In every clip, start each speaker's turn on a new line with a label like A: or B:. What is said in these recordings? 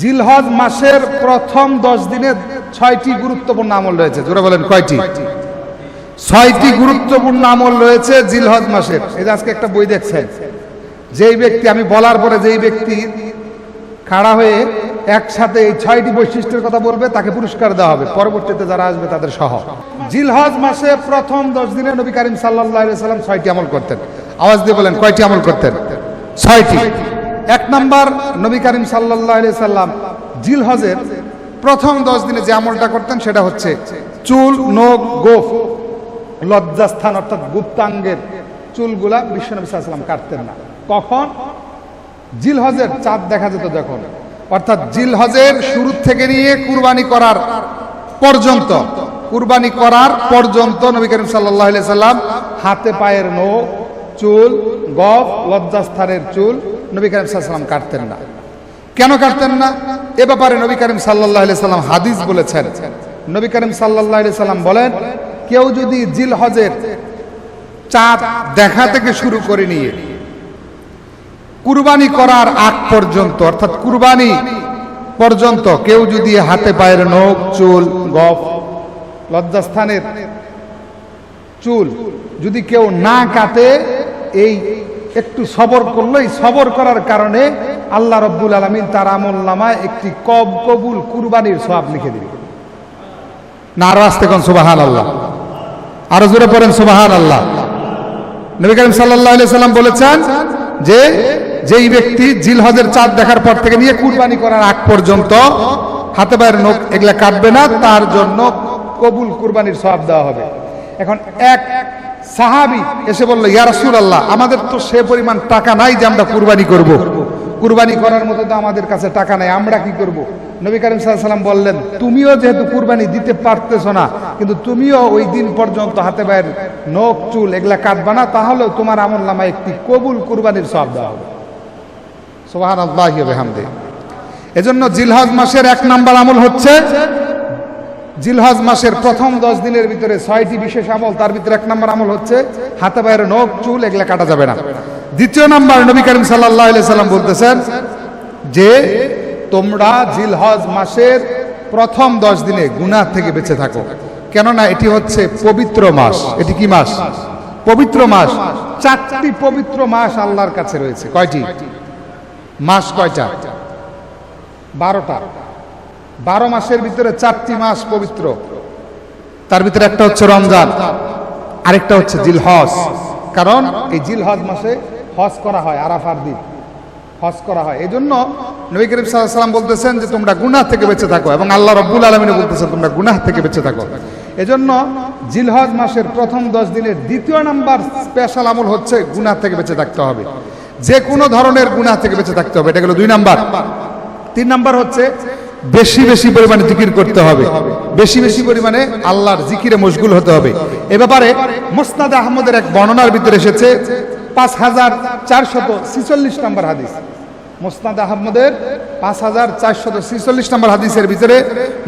A: জিলহজ মাসের প্রথম দশ দিনে ছয়টি গুরুত্বপূর্ণ আমল রয়েছে। জোরে বলেন কয়টি? ছয়টি। গুরুত্বপূর্ণ আমল রয়েছে জিলহজ মাসের। এই যে আজকে একটা বই দেখছেন। যেই ব্যক্তি আমি বলার পরে যেই ব্যক্তি খাড়া হয়ে একসাথে এই ছয়টি বৈশিষ্ট্যের কথা বলবে তাকে পুরস্কার দেওয়া হবে। পরবর্তীতে যারা আসবে তাদের সহ। জিলহজ মাসে প্রথম দশ দিনে নবী করিম সাল্লাহ সাল্লাম ছয়টি আমল করতেন। আওয়াজ দিয়ে বলেন কয়টি আমল করতেন? ছয়টি। এক নম্বর নবী করিম সাল্লাহ সাল্লাম জিলহজের প্রথম দশ দিনে যে আমলটা করতেন সেটা হচ্ছে চুল, নখ, গোফ, লজ্জাস্থান অর্থাৎ গুপ্তাঙ্গের চুলগুলা বিশ্বনবী সাল্লাম কাটতেন না। কখন? জিলহজের চাঁদ দেখা যেত যখন। অর্থাৎ জিলহজের শুরু থেকে নিয়ে কুরবানি করার পর্যন্ত, কুরবানি করার পর্যন্ত নবী করিম সাল্লাহ সাল্লাম হাতে পায়ের নখ, চুল, গফ, লজ্জাস্থানের চুল নবী করিম সাল্লাম কাটতেন না। কেন কাটতেন না? এ ব্যাপারে নবী করিম সাল্লাহ সাল্লাম হাদিস বলেছেন। নবী করিম সাল্লাহ সাল্লাম বলেন, কেউ যদি জিল হজের চাঁদ দেখা থেকে শুরু করে নিয়ে কুরবানি করার আগ পর্যন্ত, অর্থাৎ কুরবানি পর্যন্ত কেউ যদি হাতে পায়ের নখ, চুল, গফ, লজ্জাস্থানের চুল যদি কেউ না কাটে, এই একটু সবর করল সবর করার কারণে আল্লাহ রব্বুল আলমিন তার আমল নামায় একটি কব কবুল কুরবানির সব লিখে দিবে। না, আরও আসতে কোন? সুবাহান আল্লাহ আরও জোরে পড়েন সুবাহান আল্লাহ নবী করিম সাল্লাহ সাল্লাম বলেছেন যে, যেই ব্যক্তি জিল হজের চাঁদ দেখার পর থেকে নিয়ে কুরবানি করার আগ পর্যন্ত হাতে পায়ের নখ এগুলা কাটবে না, তার জন্য কবুল কুরবানির সব দেওয়া হবে। এখন এক সাহাবি এসে বলল, ইয়া রাসূল আল্লাহ আমাদের তো সে পরিমাণ টাকা নাই যে আমরা কুরবানি করব। কুরবানি করার মতো তো আমাদের কাছে টাকা নাই, আমরা কি করব। নবী করিম সাল্লাম বললেন, তুমিও যেহেতু কুরবানি দিতে পারতেছো না, কিন্তু তুমিও ওই দিন পর্যন্ত হাতে পায়ের নখ, চুল এগুলা কাটবা না তাহলেও তোমার আমল নামায় একটি কবুল কুরবানির সব দেওয়া হবে এজন্য জিলহজ মাসের এক নাম্বার আমল হচ্ছে জিলহজ মাসের প্রথম দশ দিনের ভিতরে ছয়টি বিশেষ আমল, তার ভিতরে এক নম্বর আমল হচ্ছে হাতে পায়ের নখ, চুল এগুলো কাটা যাবে না। দ্বিতীয় নাম্বার নবী করিম সাল্লাহ সাল্লাম বলতেছেন যে তোমরা জিলহজ মাসের প্রথম দশ দিনে গুনাহ থেকে বেঁচে থাকো। কেননা এটি হচ্ছে পবিত্র মাস। এটি কি মাস? পবিত্র মাস। চারটি পবিত্র মাস আল্লাহর কাছে রয়েছে। কয়টি? মাস কয়টা? বারোটা। বারো মাসের ভিতরে চারটি মাস পবিত্র। তার ভিতরে একটা হচ্ছে রমজান, আরেকটা হচ্ছে জিলহজ। কারণ এই জিলহজ মাসে হজ করা হয়, আরাফার দিন। হজ করা হয়। এই জন্য নবী করিম সাল্লাম বলতেছেন যে তোমরা গুনাহ থেকে বেঁচে থাকো এবং আল্লাহ রব্বুল আলমিনে বলতেছেন তোমরা গুনাহ থেকে বেঁচে থাকো। এজন্য জিলহজ মাসের প্রথম দশ দিনের দ্বিতীয় নাম্বার স্পেশাল আমল হচ্ছে গুনাহ থেকে বেঁচে থাকতে হবে। যে কোনো ধরনের গুনাহ থেকে বেঁচে থাকতে হবে। এটা গেল দুই নাম্বার। তিন নাম্বার হচ্ছে বেশি বেশি পরিমাণে জিকির করতে হবে। বেশি বেশি পরিমাণে আল্লাহর জিকিরে মশগুল হতে হবে। এ ব্যাপারে মোসনাদ আহমদের এক বর্ণনার ভিতরে এসেছে পাঁচ হাজার চারশত ছিচল্লিশ নম্বর হাদিস। মোসনাদ আহমদের পাঁচ হাজার চারশত ছিচল্লিশ নম্বর হাদিসের ভিতরে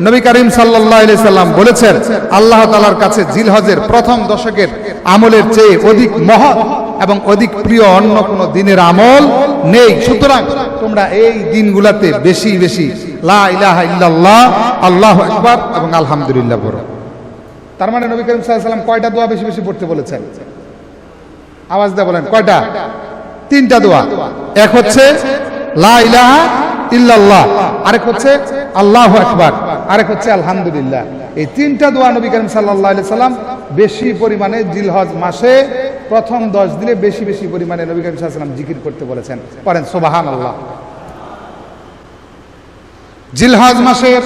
A: নবী করিম সাল্লাহ সাল্লাম বলেছেন, আল্লাহ তালার কাছে জিলহজের প্রথম দশকের আমলের চেয়ে অধিক মহৎ এবং অধিক প্রিয় অন্য কোনো দিনের আমল নেই। সুতরাং তোমরা এই দিনগুলাতে বেশি বেশি আল্লাহ এবং আলহামদুলিল্লাহ পড়ো। তার মানে নবী করিম সাল্লাম কয়টা দোয়া বেশি বেশি পড়তে বলেছেন? আওয়াজ দিয়ে বলেন, কয়টা? তিনটা দোয়া। এক হচ্ছে ইল্লাল্লাহ, আরেক হচ্ছে আল্লাহু আকবার, আরেক হচ্ছে আলহামদুলিল্লাহ। এই তিনটা দোয়া নবী করিম আলাইহি সাল্লাম বেশি পরিমাণে জিলহজ মাসে, প্রথম দশ দিনে বেশি বেশি পরিমাণে নবী করিম সাল্লাম জিকির করতে বলেছেন। পড়েন সুবহানাল্লাহ। জিলহজ মাসের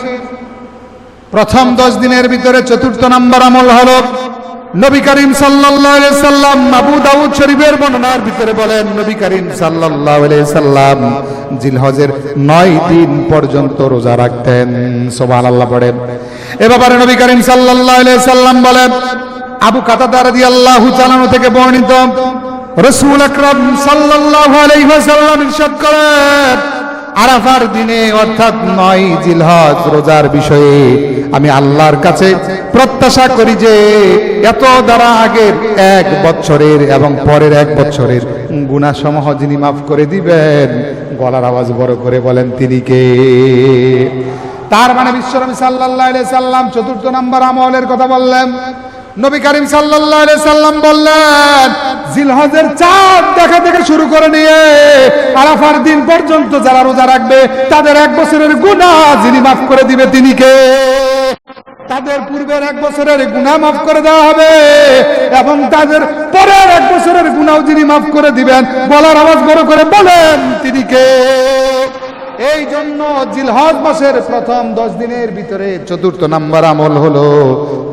A: প্রথম দশ দিনের ভিতরে চতুর্থ নম্বর আমল হল নবী করিম সাল্লাম আবু দাউদ শরীফের বর্ণনার ভিতরে বলেন, নবী করিম সাল্লাম জিলহজের নয় দিন পর্যন্ত রোজা রাখতেন। সুবহানাল্লাহ পড়েন। এ ব্যাপারে নবী করিম সাল্লাম বলেন, আবু কাতাদা রাদিয়াল্লাহু তাআলা থেকে বর্ণিত, রাসূল আকরাম সাল্লাল্লাহু আলাইহি ওয়াসাল্লাম ইরশাদ করেন আরাফার দিনে অর্থাৎ নয় জিলহজ রোজার বিষয়ে আমি আল্লাহর কাছে প্রত্যাশা করি যে এত দ্বারা আগের এক বছরের এবং পরের এক বছরের গুণাসমূহ যিনি মাফ করে দিবেন, গলার আওয়াজ বড় করে বলেন, তিনি কে? তার মানে বিশ্বনবী সাল্লাল্লাহু আলাইহি সাল্লাম চতুর্থ নাম্বার আমলের কথা বললেন। নবী করিম সাল্লাম বললেন, জিলহজের চাঁদ দেখা থেকে শুরু করে নিয়ে আরাফার দিন পর্যন্ত যারা রোজা রাখবে, তাদের এক বছরের গুনাহ যিনি মাফ করে দিবে তিনি কে? তাদের পূর্বের এক বছরের গুনাহ মাফ করে দেওয়া হবে এবং তাদের পরের এক বছরের গুনাহ যিনি মাফ করে দিবেন, বলার আওয়াজ বড় করে বলেন তিনি কে? এই জন্য জিলহজ মাসের প্রথম দশ দিনের ভিতরে চতুর্থ নাম্বার আমল হলো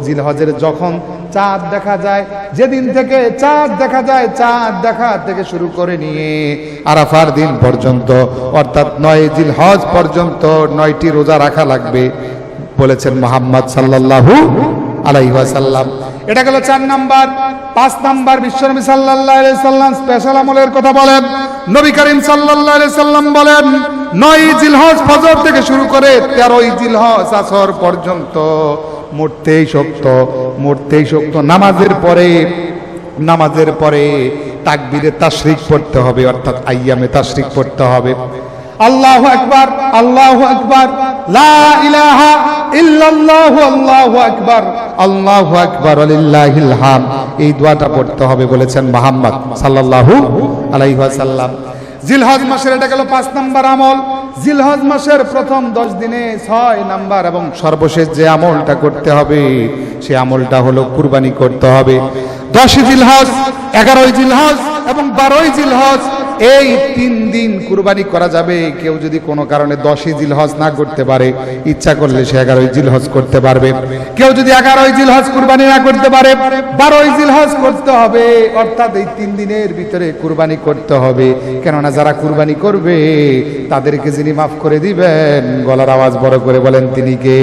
A: জিলহজের যখন চাঁদ দেখা যায়, যেদিন থেকে চাঁদ দেখা যায়, চাঁদ দেখা থেকে শুরু করে নিয়ে আরাফার দিন পর্যন্ত, অর্থাৎ নয় জিলহজ পর্যন্ত নয়টি রোজা রাখা লাগবে, বলেছেন মোহাম্মদ সাল্লাল্লাহু আলাইহি ওয়াসাল্লাম। এটা গেল চার নাম্বার। পাঁচ নাম্বার, বিশ্বনবী আলাইহি সাল্লাম স্পেশাল আমলের কথা বলেন। নবী করিম আলাইহি সাল্লাম বলেন নয় জিলহজ ফজর থেকে শুরু করে তেরোই জিলহজ আসর পর্যন্ত মরতেই শক্ত মরতেই শক্ত। নামাজের পরে নামাজের পরে তাকবীরে তাশরিক পড়তে হবে, অর্থাৎ আইয়ামে তাশরিক পড়তে হবে। আল্লাহ আকবার আল্লাহ আকবার, লা ইলাহা ইল্লাল্লাহু, আল্লাহু আকবার আল্লাহু আকবার লিল্লাহিল হাম এই দোয়াটা পড়তে হবে বলেছেন মুহাম্মদ সাল্লাল্লাহু আলাইহি ওয়াসাল্লাম। জিলহজ মাসের, এটা গেল পাঁচ নাম্বার আমল। জিলহজ মাসের প্রথম দশ দিনে ছয় নাম্বার এবং সর্বশেষ যে আমলটা করতে হবে, সে আমলটা হলো কুরবানি করতে হবে। দশই জিলহজ, এগারোই জিলহজ এবং বারোই জিলহজ, এই তিন দিন কুরবানি করা যাবে। কেউ যদি কোনো কারণে দশই জিলহজ না করতে পারে, ইচ্ছা করলে সে এগারোই জিলহজ করতে পারবে। কেউ যদি এগারোই জিলহজ কুরবানি না করতে পারে, বারোই জিলহজ করতে হবে। অর্থাৎ এই তিন দিনের ভিতরে কুরবানি করতে হবে। কেননা যারা কুরবানি করবে, তাদেরকে যিনি মাফ করে দিবেন, গলার আওয়াজ বড় করে বলেন, তিনি কে?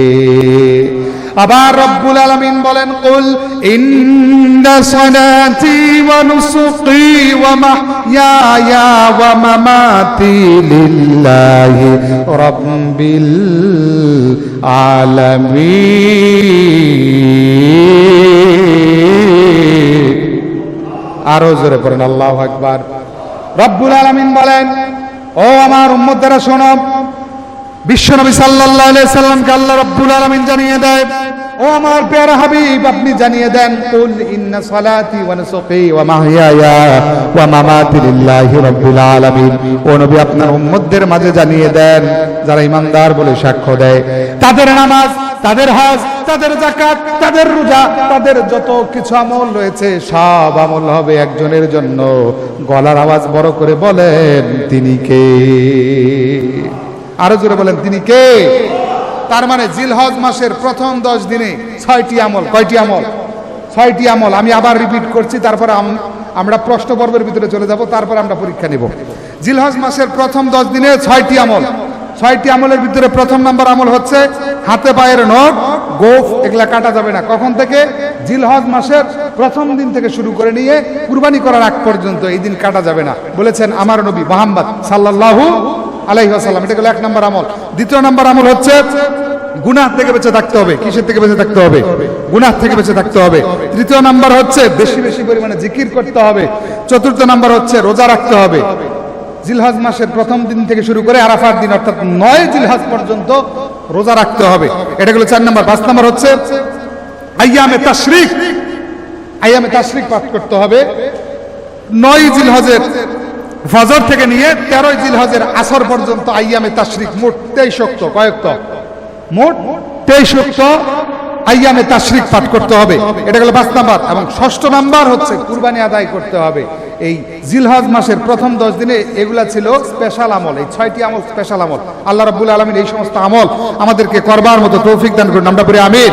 A: আবার রব্বুল আলামিন বলেন, কুল ইন্না সালাতি ওয়া নুসুকি ওয়া মাহইয়ায়া ওয়া মামাতি লিল্লাহি রাব্বিল আলামিন। আরও জোরে পড়েন, আল্লাহু আকবার। রব্বুল আলামিন বলেন, ও আমার উম্মতেরা, শোনো বিশ্বনবী আলাইহি সাল্লামকে আল্লাহ রাব্বুল আলামিন জানিয়ে দেয়, ও আমার প্যারা হাবিব, আপনি জানিয়ে দেন, কুল ইন্না সালাতি ওয়া নুসুকি ওয়া মাহইয়ায়া ওয়া মামাতি লিল্লাহি রাব্বিল আলামিন। ও নবী, আপনার উম্মতদের মাঝে জানিয়ে দেন, যারা ঈমানদার বলে সাক্ষ্য দেয়। তাদের নামাজ, তাদের হজ, তাদের যাকাত, তাদের রোজা, তাদের যত কিছু আমল রয়েছে, সব আমল হবে একজনের জন্য। গলার আওয়াজ বড় করে বলেন, তিনি কে? আরও জোরে বলেন, তিনি কে? তার মানে জিলহজ মাসের প্রথম দশ দিনে ছয়টি আমল, কয়টি আমল? ছয়টি আমল। আমি আবার রিপিট করছি, তারপর আমরা প্রশ্ন পর্বের ভিতরে চলে যাব, তারপর আমরা পরীক্ষা নেব। জিলহজ মাসের প্রথম দশ দিনে ছয়টি আমল। ছয়টি আমলের ভিতরে প্রথম নাম্বার আমল হচ্ছে হাতে পায়ের নখ, গোফ, এগুলা কাটা যাবে না। কখন থেকে? জিলহজ মাসের প্রথম দিন থেকে শুরু করে নিয়ে কুরবানি করার আগ পর্যন্ত এই দিন কাটা যাবে না। বলেছেন আমার নবী মোহাম্মদ সাল্লাল্লাহু আলাইহি ওয়াসাল্লাম, এটা হলো এক নম্বর আমল। দ্বিতীয় নম্বর আমল হচ্ছে, গুনাহ থেকে বেঁচে থাকতে হবে। কিসের থেকে বেঁচে থাকতে হবে? গুনাহ থেকে বেঁচে থাকতে হবে। তৃতীয় নাম্বার হচ্ছে, বেশি বেশি পরিমাণে জিকির করতে হবে। চতুর্থ নাম্বার হচ্ছে, রোজা রাখতে হবে। জিলহাজ মাসের প্রথম দিন থেকে শুরু করে আরাফার দিন, অর্থাৎ নয় জিলহাজ পর্যন্ত রোজা রাখতে হবে। এটা হলো চার নম্বর। পাঁচ নম্বর হচ্ছে আইয়ামে তাশরিক। আইয়ামে তাশরিক পাঠ করতে হবে। নয় জিলহজের ফজর থেকে নিয়ে তেরোই জিলহজের আসর পর্যন্ত আইয়ামে তাশরিক মোট তেইশ শক্ত কয়েকত মোট তেইশ শক্ত আইয়ামে তাশরিক পাঠ করতে হবে। এটা গেল পাঁচ নাম্বার। এবং ষষ্ঠ নাম্বার হচ্ছে কুরবানি আদায় করতে হবে। এই জিলহজ মাসের প্রথম দশ দিনে এগুলা ছিল স্পেশাল আমল। এই ছয়টি আমল স্পেশাল আমল। আল্লাহ রাব্বুল আলমিন এই সমস্ত আমল আমাদেরকে করবার মতো তৌফিক দান করুন। আমরা বলি আমির